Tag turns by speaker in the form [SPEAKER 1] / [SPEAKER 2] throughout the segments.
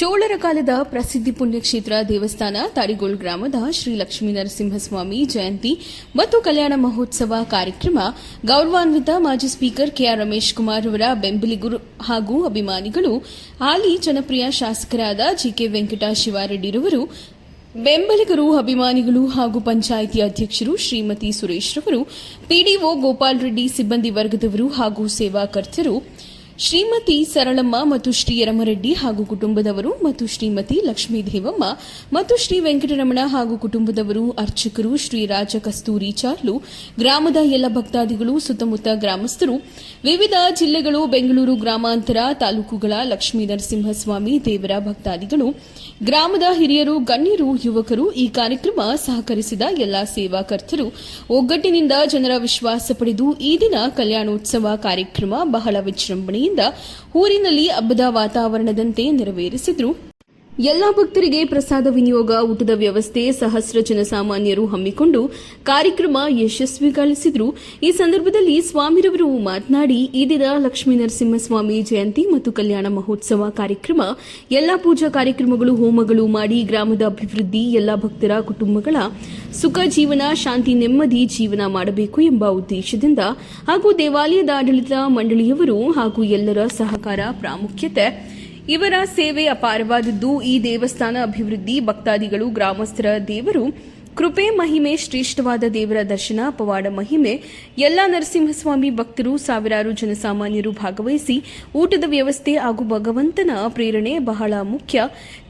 [SPEAKER 1] ಚೋಳರ ಕಾಲದ ಪ್ರಸಿದ್ಧಿ ಪುಣ್ಯಕ್ಷೇತ್ರ ದೇವಸ್ಥಾನ ತಾರಿಗೋಳ್ ಗ್ರಾಮದ ಶ್ರೀ ಲಕ್ಷ್ಮೀ ನರಸಿಂಹಸ್ವಾಮಿ ಜಯಂತಿ ಮತ್ತು ಕಲ್ಯಾಣ ಮಹೋತ್ಸವ ಕಾರ್ಯಕ್ರಮ ಗೌರವಾನ್ವಿತ ಮಾಜಿ ಸ್ಪೀಕರ್ ಕೆಆರ್ ರಮೇಶ್ ಕುಮಾರ್ ಅವರ ಬೆಂಬಲಿಗರು ಹಾಗೂ ಅಭಿಮಾನಿಗಳು ಹಾಲಿ ಜನಪ್ರಿಯ ಶಾಸಕರಾದ ಜಿಕೆ ವೆಂಕಟ ಶಿವಾರೆಡ್ಡಿರವರು ಬೆಂಬಲಿಗರು ಅಭಿಮಾನಿಗಳು ಹಾಗೂ ಪಂಚಾಯಿತಿ ಅಧ್ಯಕ್ಷರು ಶ್ರೀಮತಿ ಸುರೇಶ್ ರವರು, ಪಿಡಿಒ ಗೋಪಾಲ್ ರೆಡ್ಡಿ ಸಿಬ್ಬಂದಿ ವರ್ಗದವರು ಹಾಗೂ ಸೇವಾಕರ್ತರು ಶ್ರೀಮತಿ ಸರಳಮ್ಮ ಮತ್ತು ಶ್ರೀ ಯರಮರೆಡ್ಡಿ ಹಾಗೂ ಕುಟುಂಬದವರು ಮತ್ತು ಶ್ರೀಮತಿ ಲಕ್ಷ್ಮೀ ದೇವಮ್ಮ ಮತ್ತು ಶ್ರೀ ವೆಂಕಟರಮಣ ಹಾಗೂ ಕುಟುಂಬದವರು ಅರ್ಚಕರು, ಶ್ರೀ ರಾಜ ಕಸ್ತೂರಿ ಚಾರ್ಲು, ಗ್ರಾಮದ ಎಲ್ಲ ಭಕ್ತಾದಿಗಳು, ಸುತ್ತಮುತ್ತ ಗ್ರಾಮಸ್ಥರು, ವಿವಿಧ ಜಿಲ್ಲೆಗಳು, ಬೆಂಗಳೂರು ಗ್ರಾಮಾಂತರ ತಾಲೂಕುಗಳ ಲಕ್ಷ್ಮೀ ನರಸಿಂಹಸ್ವಾಮಿ ದೇವರ ಭಕ್ತಾದಿಗಳು, ಗ್ರಾಮದ ಹಿರಿಯರು, ಗಣ್ಯರು, ಯುವಕರು ಈ ಕಾರ್ಯಕ್ರಮ ಸಹಕರಿಸಿದ ಎಲ್ಲಾ ಸೇವಾಕರ್ತರು. ಒಗ್ಗಟ್ಟಿನಿಂದ ಜನರ ವಿಶ್ವಾಸ ಪಡೆದು ಈ ದಿನ ಕಲ್ಯಾಣೋತ್ಸವ ಕಾರ್ಯಕ್ರಮ ಬಹಳ ಊರಿನಲ್ಲಿ ಹಬ್ಬದ ವಾತಾವರಣದಂತೆ ನೆರವೇರಿಸಿದ್ರು. ಎಲ್ಲಾ ಭಕ್ತರಿಗೆ ಪ್ರಸಾದ ವಿನಿಯೋಗ, ಊಟದ ವ್ಯವಸ್ಥೆ, ಸಹಸ್ರ ಜನಸಾಮಾನ್ಯರು ಹಮ್ಮಿಕೊಂಡು ಕಾರ್ಯಕ್ರಮ ಯಶಸ್ವಿಗೊಳಿಸಿದ್ರು. ಈ ಸಂದರ್ಭದಲ್ಲಿ ಸ್ವಾಮಿರವರು ಮಾತನಾಡಿ, ಈ ದಿನ ಲಕ್ಷ್ಮೀ ನರಸಿಂಹಸ್ವಾಮಿ ಜಯಂತಿ ಮತ್ತು ಕಲ್ಯಾಣ ಮಹೋತ್ಸವ ಕಾರ್ಯಕ್ರಮ, ಎಲ್ಲಾ ಪೂಜಾ ಕಾರ್ಯಕ್ರಮಗಳು, ಹೋಮಗಳು ಮಾಡಿ ಗ್ರಾಮದ ಅಭಿವೃದ್ಧಿ, ಎಲ್ಲಾ ಭಕ್ತರ ಕುಟುಂಬಗಳ ಸುಖ ಜೀವನ, ಶಾಂತಿ, ನೆಮ್ಮದಿ ಜೀವನ ಮಾಡಬೇಕು ಎಂಬ ಉದ್ದೇಶದಿಂದ ಹಾಗೂ ದೇವಾಲಯದ ಆಡಳಿತ ಮಂಡಳಿಯವರು ಹಾಗೂ ಎಲ್ಲರ ಸಹಕಾರ ಪ್ರಾಮುಖ್ಯತೆ ಇವರ ಸೇವೆ ಅಪಾರವಾದದ್ದು. ಈ ದೇವಸ್ಥಾನ ಅಭಿವೃದ್ಧಿ ಭಕ್ತಾದಿಗಳು, ಗ್ರಾಮಸ್ಥರ ದೇವರು. ಕೃಪೆ, ಮಹಿಮೆ, ಶ್ರೇಷ್ಠವಾದ ದೇವರ ದರ್ಶನ ಪವಾಡ ಮಹಿಮೆ. ಎಲ್ಲ ನರಸಿಂಹಸ್ವಾಮಿ ಭಕ್ತರು ಸಾವಿರಾರು ಜನಸಾಮಾನ್ಯರು ಭಾಗವಹಿಸಿ ಊಟದ ವ್ಯವಸ್ಥೆ ಹಾಗೂ ಭಗವಂತನ ಪ್ರೇರಣೆ ಬಹಳ ಮುಖ್ಯ.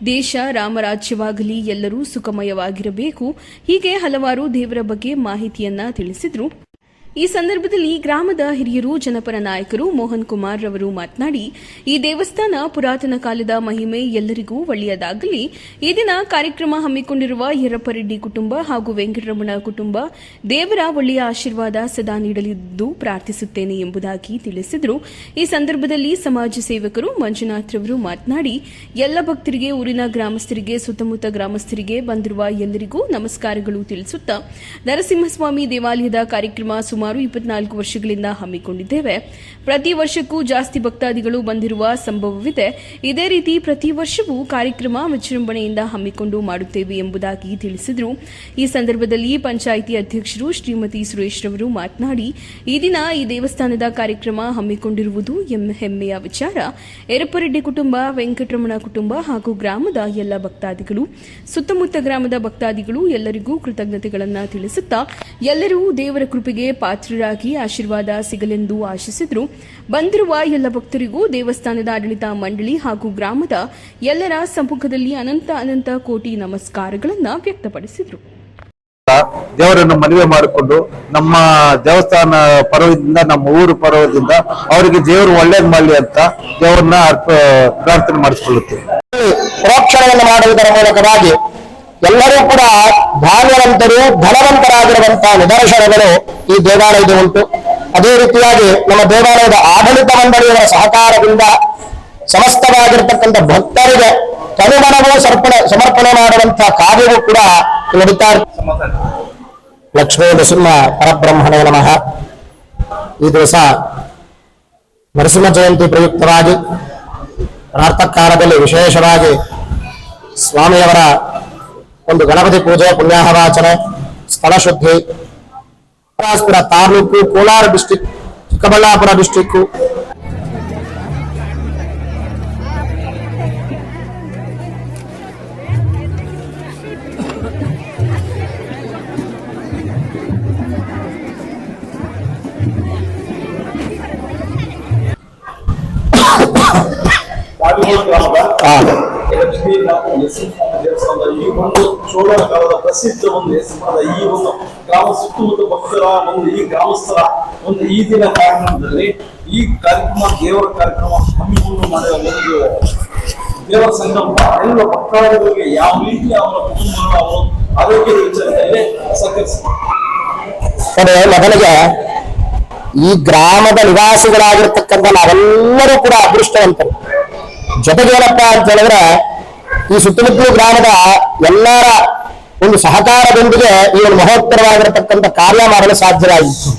[SPEAKER 1] ದೇಶ ರಾಮರಾಜ್ಯವಾಗಲಿ ಎಲ್ಲರೂ ಸುಖಮಯವಾಗಿರಬೇಕು. ಹೀಗೆ ಹಲವಾರು ದೇವರ ಬಗ್ಗೆ ಮಾಹಿತಿಯನ್ನ ತಿಳಿಸಿದ್ರು. ಈ ಸಂದರ್ಭದಲ್ಲಿ ಗ್ರಾಮದ ಹಿರಿಯರು, ಜನಪರ ನಾಯಕರು ಮೋಹನ್ ಕುಮಾರ್ ರವರು ಮಾತನಾಡಿ, ಈ ದೇವಸ್ಥಾನ ಪುರಾತನ ಕಾಲದ ಮಹಿಮೆ ಎಲ್ಲರಿಗೂ ಒಳ್ಳೆಯದಾಗಲಿ. ಈ ದಿನ ಕಾರ್ಯಕ್ರಮ ಹಮ್ಮಿಕೊಂಡಿರುವ ಯರಪ್ಪರೆಡ್ಡಿ ಕುಟುಂಬ ಹಾಗೂ ವೆಂಕಟರಮಣ ಕುಟುಂಬ ದೇವರ ಒಳ್ಳೆಯ ಆಶೀರ್ವಾದ ಸದಾ ನೀಡಲಿದ್ದು ಪ್ರಾರ್ಥಿಸುತ್ತೇನೆ ಎಂಬುದಾಗಿ ತಿಳಿಸಿದರು. ಈ ಸಂದರ್ಭದಲ್ಲಿ ಸಮಾಜ ಸೇವಕರು ಮಂಜುನಾಥ್ ರವರು ಮಾತನಾಡಿ, ಎಲ್ಲ ಭಕ್ತರಿಗೆ, ಊರಿನ ಗ್ರಾಮಸ್ಥರಿಗೆ, ಸುತ್ತಮುತ್ತ ಗ್ರಾಮಸ್ಥರಿಗೆ ಬಂದಿರುವ ಎಲ್ಲರಿಗೂ ನಮಸ್ಕಾರಗಳು ತಿಳಿಸುತ್ತಾ, ನರಸಿಂಹಸ್ವಾಮಿ ದೇವಾಲಯದ ಕಾರ್ಯಕ್ರಮ ಸುಮಾರು ಇಪ್ಪತ್ನಾಲ್ಕು ವರ್ಷಗಳಿಂದ ಹಮ್ಮಿಕೊಂಡಿದ್ದೇವೆ. ಪ್ರತಿ ವರ್ಷಕ್ಕೂ ಜಾಸ್ತಿ ಭಕ್ತಾದಿಗಳು ಬಂದಿರುವ ಸಂಭವವಿದೆ. ಇದೇ ರೀತಿ ಪ್ರತಿ ವರ್ಷವೂ ಕಾರ್ಯಕ್ರಮ ವಿಜೃಂಭಣೆಯಿಂದ ಹಮ್ಮಿಕೊಂಡು ಮಾಡುತ್ತೇವೆ ಎಂಬುದಾಗಿ ತಿಳಿಸಿದರು. ಈ ಸಂದರ್ಭದಲ್ಲಿ ಪಂಚಾಯಿತಿ ಅಧ್ಯಕ್ಷರು ಶ್ರೀಮತಿ ಸುರೇಶ್ ರವರು ಮಾತನಾಡಿ, ಈ ದಿನ ಈ ದೇವಸ್ಥಾನದ ಕಾರ್ಯಕ್ರಮ ಹಮ್ಮಿಕೊಂಡಿರುವುದು ಹೆಮ್ಮೆಯ ವಿಚಾರ. ಎರಪ್ಪರೆಡ್ಡಿ ಕುಟುಂಬ, ವೆಂಕಟರಮಣ ಕುಟುಂಬ ಹಾಗೂ ಗ್ರಾಮದ ಎಲ್ಲ ಭಕ್ತಾದಿಗಳು, ಸುತ್ತಮುತ್ತ ಗ್ರಾಮದ ಭಕ್ತಾದಿಗಳು ಎಲ್ಲರಿಗೂ ಕೃತಜ್ಞತೆಗಳನ್ನು ತಿಳಿಸುತ್ತಾ, ಎಲ್ಲರೂ ದೇವರ ಕೃಪೆಗೆ ಪಾತ್ರರಾಗಿ ಆಶೀರ್ವಾದ ಸಿಗಲೆಂದು ಆಶಿಸಿದ್ರು. ಬಂದಿರುವ ಎಲ್ಲ ಭಕ್ತರಿಗೂ ದೇವಸ್ಥಾನದ ಆಡಳಿತ ಮಂಡಳಿ ಹಾಗೂ ಗ್ರಾಮದ ಎಲ್ಲರ ಸಮ್ಮುಖದಲ್ಲಿ ಅನಂತ ಅನಂತ ಕೋಟಿ ನಮಸ್ಕಾರಗಳನ್ನು ವ್ಯಕ್ತಪಡಿಸಿದರು.
[SPEAKER 2] ದೇವರನ್ನು ಮದುವೆ ಮಾಡಿಕೊಂಡು ನಮ್ಮ ದೇವಸ್ಥಾನ ಪರ್ವದಿಂದ ನಮ್ಮ ಊರು ಪರ್ವದಿಂದ ಅವರಿಗೆ ದೇವರು ಒಳ್ಳೇದ್ ಮಾಡಲಿ ಅಂತ ದೇವರನ್ನ ಪ್ರಾರ್ಥನೆ ಮಾಡಿಸಿಕೊಳ್ಳುತ್ತೇವೆ.
[SPEAKER 3] ಪ್ರೋಕ್ಷಣೆಯನ್ನು ಮಾಡುವುದರ ಮೂಲಕವಾಗಿ ಎಲ್ಲರೂ ಕೂಡ ಧಾನ್ಯವಂತರು ಧನವಂತರಾಗಿರುವಂತಹ ನಿದರ್ಶನಗಳು ಈ ದೇವಾಲಯದ ಉಂಟು ಅದೇ ರೀತಿಯಾಗಿ ನಮ್ಮ ದೇವಾಲಯದ ಆಡಳಿತ ಮಂಡಳಿಯವರ ಸಹಕಾರದಿಂದ ಸಮಸ್ತವಾಗಿರ್ತಕ್ಕಂಥ ಭಕ್ತರಿಗೆ ತನುಮನವೂ ಸರ್ಪಣೆ, ಸಮರ್ಪಣೆ ಮಾಡುವಂತಹ ಕಾರ್ಯವೂ ಕೂಡ ನಡೀತಾ. ಲಕ್ಷ್ಮೀ ನರಸಿಂಹ ಪರಬ್ರಹ್ಮಣೇ ನಮಃ ಈ ದಿವಸ ನರಸಿಂಹ ಜಯಂತಿ ಪ್ರಯುಕ್ತವಾಗಿ ಪ್ರಾರ್ಥಕಾಲದಲ್ಲಿ ವಿಶೇಷವಾಗಿ ಸ್ವಾಮಿಯವರ ಒಂದು ಗಣಪತಿ ಪೂಜೆ ಪುಣ್ಯಾಹವಾಚನೆ ಸ್ಥಳ ಶುದ್ಧಿ ಪರಾಸ್ಪುರ ತಾಲೂಕು ಕೋಲಾರ ಡಿಸ್ಟಿಕ್ ಚಿಕ್ಕಬಳ್ಳಾಪುರ ಡಿಸ್ಟಿಕ್ಕು
[SPEAKER 4] ಬಾವಿಗೋಡು ಗ್ರಾಮದ
[SPEAKER 3] ಆ,
[SPEAKER 4] ಲಕ್ಷ್ಮೀ ನರಸಿಂಹ ದೇವಸ್ಥಾನದ ಈ ಒಂದು ಚೋಳರ ಕಾಲದ ಪ್ರಸಿದ್ಧ ಒಂದು ಹೆಸರಾದ ಈ ಒಂದು ಗ್ರಾಮ ಸುತ್ತಮುತ್ತ ಭಕ್ತರ ಒಂದು ಈ ಗ್ರಾಮಸ್ಥರ ಒಂದು ಈ ದಿನ ಕಾರ್ಯಕ್ರಮದಲ್ಲಿ ಈ ಕಾರ್ಯಕ್ರಮ, ದೇವರ ಕಾರ್ಯಕ್ರಮ ಹಮ್ಮಿಕೊಂಡು ಮಾಡುವ ಒಂದು ದೇವರ ಸಂಕಲ್ಪ ಎಲ್ಲ ಭಕ್ತಾದಿಗಳಿಗೆ ಯಾವ ರೀತಿ ಅವರ ಕುಟುಂಬಗಳು, ಅವರು ಆರೋಗ್ಯದ ವಿಚಾರದಲ್ಲಿ ಸಹಕರಿಸ್ತಾರೆ
[SPEAKER 3] ನೋಡಿ ಮೊದಲಿಗೆ ಈ ಗ್ರಾಮದ ನಿವಾಸಿಗಳಾಗಿರ್ತಕ್ಕಂಥ ನಾವೆಲ್ಲರೂ ಕೂಡ ಅದೃಷ್ಟವಂತರು. ಜೊತೆಗೆ ಏನಪ್ಪಾ ಅಂತ ಹೇಳಿದ್ರೆ ಈ ಸುತ್ತಮುತ್ತಲು ಗ್ರಾಮದ ಎಲ್ಲರ ಒಂದು ಸಹಕಾರದೊಂದಿಗೆ ಈ ಒಂದು ಮಹೋತ್ತರವಾಗಿರತಕ್ಕಂಥ ಕಾರ್ಯ ಮಾಡಲು ಸಾಧ್ಯವಾಯಿತು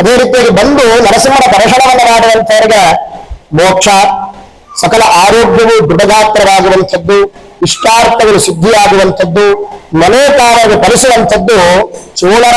[SPEAKER 3] ಅದೇ ರೀತಿಯಾಗಿ ಬಂದು ನರಸಿಂಹನ ದರ್ಶನವನ್ನು ಮಾಡುವಂತವರಿಗೆ ಮೋಕ್ಷ, ಸಕಲ ಆರೋಗ್ಯವು ದೃಢಗಾತ್ರವಾಗುವಂಥದ್ದು, ಇಷ್ಟಾರ್ಥಗಳು ಸಿದ್ಧಿಯಾಗುವಂಥದ್ದು ಮನೋಕಾರವನ್ನು ಫಲಿಸುವಂಥದ್ದು ಚೋಳರ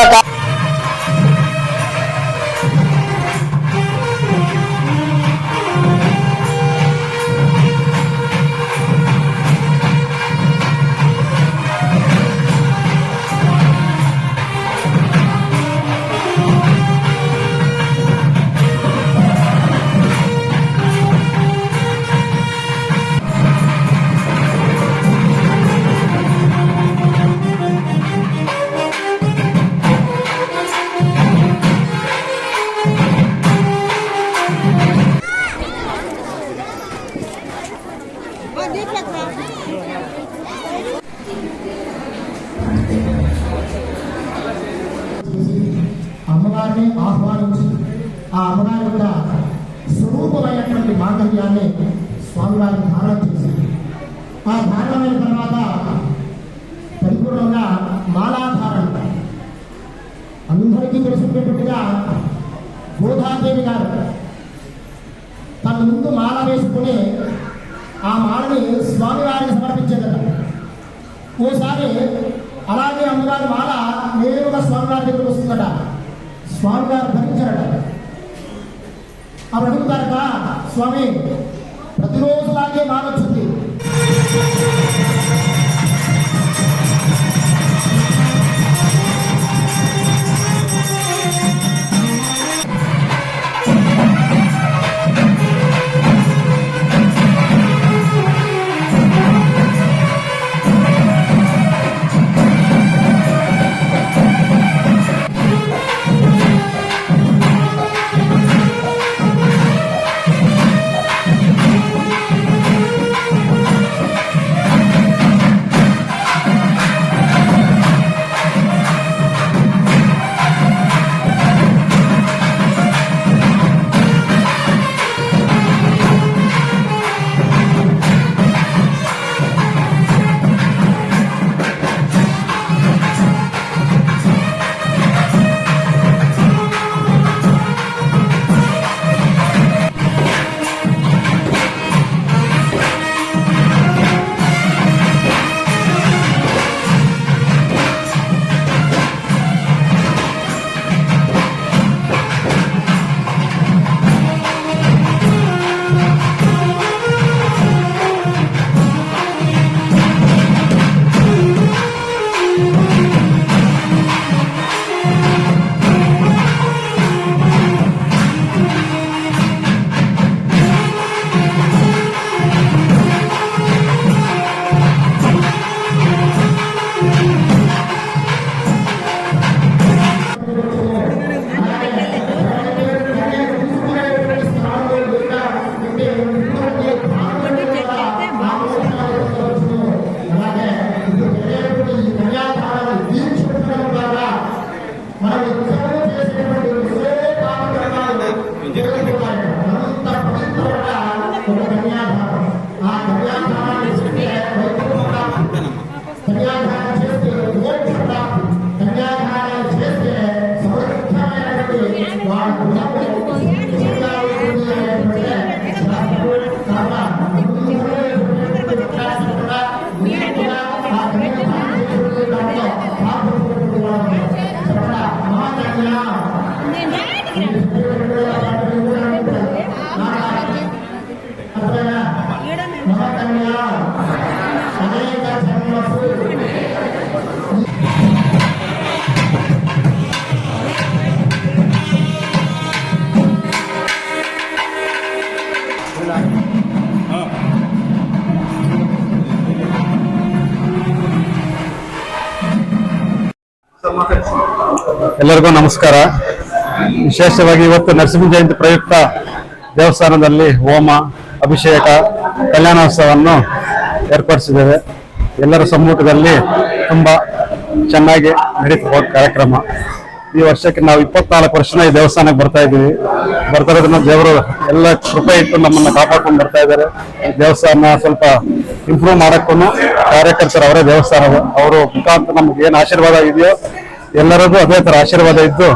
[SPEAKER 5] అమ్మవారిని ఆహ్వానించి ఆ అమ్మవారి యొక్క స్వరూపమైనటువంటి మాంగళ్యాన్ని స్వామివారిని ధారణ చేసి ఆ ధారణమైన తర్వాత పరిపూర్ణంగా మాలాధారణ అందరికీ తెలిసినట్టుగా గోదాదేవి గారు తన ముందు మాల వేసుకుని ఆ మాలని స్వామివారికి సమర్పించేదట ఓసారి అలాగే అమ్మవారి మాల నేరుగా స్వామివారి దగ్గరకు వస్తుందట. స్వామి గారు భరించారట అప్పుడు అడుగుతారట స్వామి ప్రతిరోజు లాగే వచ్చింది Obrigado,
[SPEAKER 2] ಎಲ್ಲರಿಗೂ ನಮಸ್ಕಾರ. ವಿಶೇಷವಾಗಿ ಇವತ್ತು ನರಸಿಂಹ ಜಯಂತಿ ಪ್ರಯುಕ್ತ ದೇವಸ್ಥಾನದಲ್ಲಿ ಹೋಮ, ಅಭಿಷೇಕ, ಕಲ್ಯಾಣೋತ್ಸವವನ್ನು ಏರ್ಪಡಿಸಿದ್ದೇವೆ. ಎಲ್ಲರ ಸಮ್ಮುಖದಲ್ಲಿ ತುಂಬ ಚೆನ್ನಾಗಿ ನಡೀತಾ ಕಾರ್ಯಕ್ರಮ. ಈ ವರ್ಷಕ್ಕೆ ನಾವು ಇಪ್ಪತ್ನಾಲ್ಕು ವರ್ಷನ ಈ ದೇವಸ್ಥಾನಕ್ಕೆ ಬರ್ತಾ ಇದ್ದೀವಿ. ಬರ್ತಾ ಇರೋದನ್ನ ದೇವರು ಎಲ್ಲ ಕೃಪೆ ಇಟ್ಟು ನಮ್ಮನ್ನು ಕಾಪಾಡ್ಕೊಂಡು ಬರ್ತಾ ಇದ್ದಾರೆ. ದೇವಸ್ಥಾನ ಸ್ವಲ್ಪ ಇಂಪ್ರೂವ್ ಮಾಡೋಕ್ಕೂ ಕಾರ್ಯಕರ್ತರು ಅವರೇ ದೇವಸ್ಥಾನ ಅವರು ಮುಖಾಂತರ ನಮ್ಗೆ ಏನು ಆಶೀರ್ವಾದ ಇದೆಯೋ ಎಲ್ಲರಿಗೂ ಅದೇ ತರ ಆಶೀರ್ವಾದ ಇದ್ದು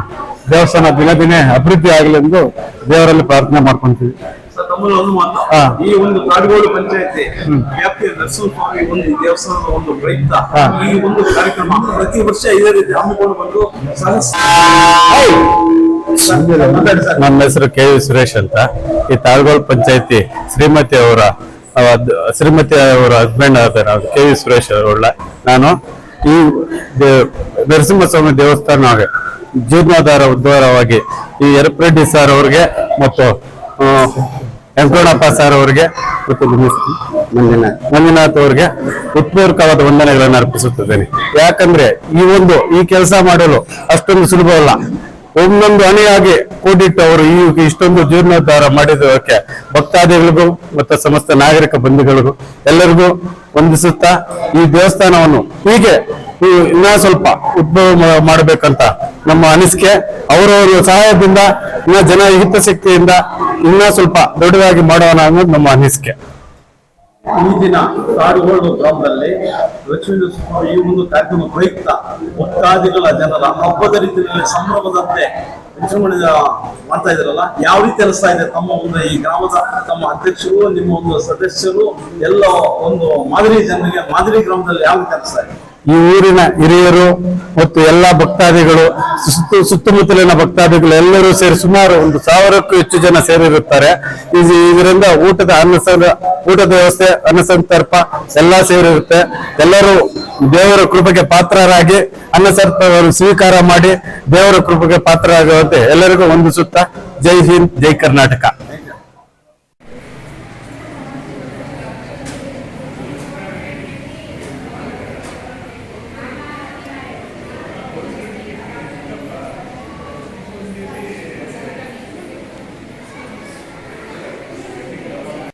[SPEAKER 2] ದೇವಸ್ಥಾನ ದಿನ ದಿನೇ ಅಭಿವೃದ್ಧಿ ಆಗಲಿ ಎಂದು ದೇವರಲ್ಲಿ ಪ್ರಾರ್ಥನೆ ಮಾಡ್ಕೊಂತೀವಿ.
[SPEAKER 4] ತಮ್ಮಲ್ಲಿ ಒಂದು ಮಾತು. ಈ ಒಂದು ಕಾಡುಗೋಡು ಪಂಚಾಯತಿ ವ್ಯಾಪ್ತಿಯ ನರಸಿಂಹಸ್ವಾಮಿ ಒಂದು ದೇವಸ್ಥಾನದ ಒಂದು ಪ್ರಯುಕ್ತ ಈ ಒಂದು ಕಾರ್ಯಕ್ರಮ ಪ್ರತಿ ವರ್ಷ ಇದೇ ರೀತಿ ಹಮ್ಮಿಕೊಂಡು ಬಂದು
[SPEAKER 2] ನನ್ನ ಹೆಸರು ಕೆ ವಿ ಸುರೇಶ್ ಅಂತ. ಈ ತಾಳ್ಗೋಳ್ ಪಂಚಾಯತಿ ಶ್ರೀಮತಿ ಅವರ ಶ್ರೀಮತಿ ಅವರ ಹಸ್ಬೆಂಡ್ ಆದ ಕೆ ವಿ ಸುರೇಶ್ ಅವರ ನಾನು ಈ ನರಸಿಂಹಸ್ವಾಮಿ ದೇವಸ್ಥಾನ ಜೀರ್ಣೋದ್ಧಾರ ಉದ್ಧಾರವಾಗಿ ಈ ಯರಪ್ರೆಡ್ಡಿ ಸರ್ ಅವ್ರಿಗೆ ಮತ್ತು ವೆಂಕಟಪ್ಪ ಸರ್ ಅವರಿಗೆ ಮತ್ತು? ಮಂಜುನಾಥ್ ಅವರಿಗೆ ಉತ್ಪೂರ್ವಕವಾದ ವಂದನೆಗಳನ್ನು ಅರ್ಪಿಸುತ್ತಿದ್ದೇನೆ ಯಾಕಂದ್ರೆ ಈ ಒಂದು, ಈ ಕೆಲಸ ಮಾಡಲು ಅಷ್ಟೊಂದು ಸುಲಭವಲ್ಲ ಒಂದೊಂದು ಹಣಿಯಾಗಿ ಕೂಡಿಟ್ಟು ಅವರು ಈ ಇಷ್ಟೊಂದು ಜೀರ್ಣೋದ್ಧಾರ ಮಾಡಿದಕ್ಕೆ ಭಕ್ತಾದಿಗಳಿಗೂ ಮತ್ತು ಸಮಸ್ತ ನಾಗರಿಕ ಬಂಧುಗಳಿಗೂ ಎಲ್ಲರಿಗೂ ವಂದಿಸುತ್ತಾ ಈ ದೇವಸ್ಥಾನವನ್ನು ಹೀಗೆ ಇನ್ನ ಸ್ವಲ್ಪ ಉದ್ಭವ ಮಾಡಬೇಕಂತ ನಮ್ಮ ಅನಿಸಿಕೆ. ಅವರವರ ಸಹಾಯದಿಂದ, ಇನ್ನ ಜನ ಹಿತಶಕ್ತಿಯಿಂದ ಇನ್ನ ಸ್ವಲ್ಪ ದೊಡ್ಡದಾಗಿ ಮಾಡೋಣ ಅನ್ನೋದು ನಮ್ಮ ಅನಿಸಿಕೆ.
[SPEAKER 4] ಈ ದಿನ ಕಾಡುಗೋಳು ಗ್ರಾಮದಲ್ಲಿ ಲಕ್ಷ್ಮೀ ಈ ಒಂದು ಕಾರ್ಯಕ್ರಮ ಪ್ರಯುಕ್ತ ಭಕ್ತಾದಿಗಳ ಜನರ ಹಬ್ಬದ ರೀತಿಯಲ್ಲಿ ಸಂಭ್ರಮದಂತೆ ವಿಜೃಂಭಣೆ ಮಾಡ್ತಾ ಇದ್ರಲ್ಲ ಯಾವ ರೀತಿ ಅನಿಸ್ತಾ ಇದೆ? ತಮ್ಮ ಒಂದು ಈ ಗ್ರಾಮದ ತಮ್ಮ ಅಧ್ಯಕ್ಷರು, ನಿಮ್ಮ ಒಂದು ಸದಸ್ಯರು, ಎಲ್ಲ ಒಂದು ಮಾದರಿ ಜನರಿಗೆ, ಮಾದರಿ ಗ್ರಾಮದಲ್ಲಿ ಯಾವ ಅನಿಸ್ತಾ ಇದೆ?
[SPEAKER 2] ಈ ಊರಿನ ಹಿರಿಯರು ಮತ್ತು ಎಲ್ಲ ಭಕ್ತಾದಿಗಳು, ಸುತ್ತ, ಸುತ್ತಮುತ್ತಲಿನ ಭಕ್ತಾದಿಗಳು ಎಲ್ಲರೂ ಸೇರಿ ಸುಮಾರು ಒಂದು ಸಾವಿರಕ್ಕೂ ಹೆಚ್ಚು ಜನ ಸೇರಿರುತ್ತಾರೆ. ಇದು- ಇದರಿಂದ ಊಟದ ಅನ್ನಸಂದ, ಊಟದ ವ್ಯವಸ್ಥೆ, ಅನ್ನಸಂತರ್ಪ ಎಲ್ಲ ಸೇರಿರುತ್ತೆ. ಎಲ್ಲರೂ ದೇವರ ಕೃಪೆಗೆ ಪಾತ್ರರಾಗಿ ಅನ್ನಸರ್ಪವನ್ನು ಸ್ವೀಕಾರ ಮಾಡಿ ದೇವರ ಕೃಪೆಗೆ ಪಾತ್ರರಾಗುವಂತೆ ಎಲ್ಲರಿಗೂ ವಂದಿಸುತ್ತಾ ಜೈ ಹಿಂದ್, ಜೈ ಕರ್ನಾಟಕ.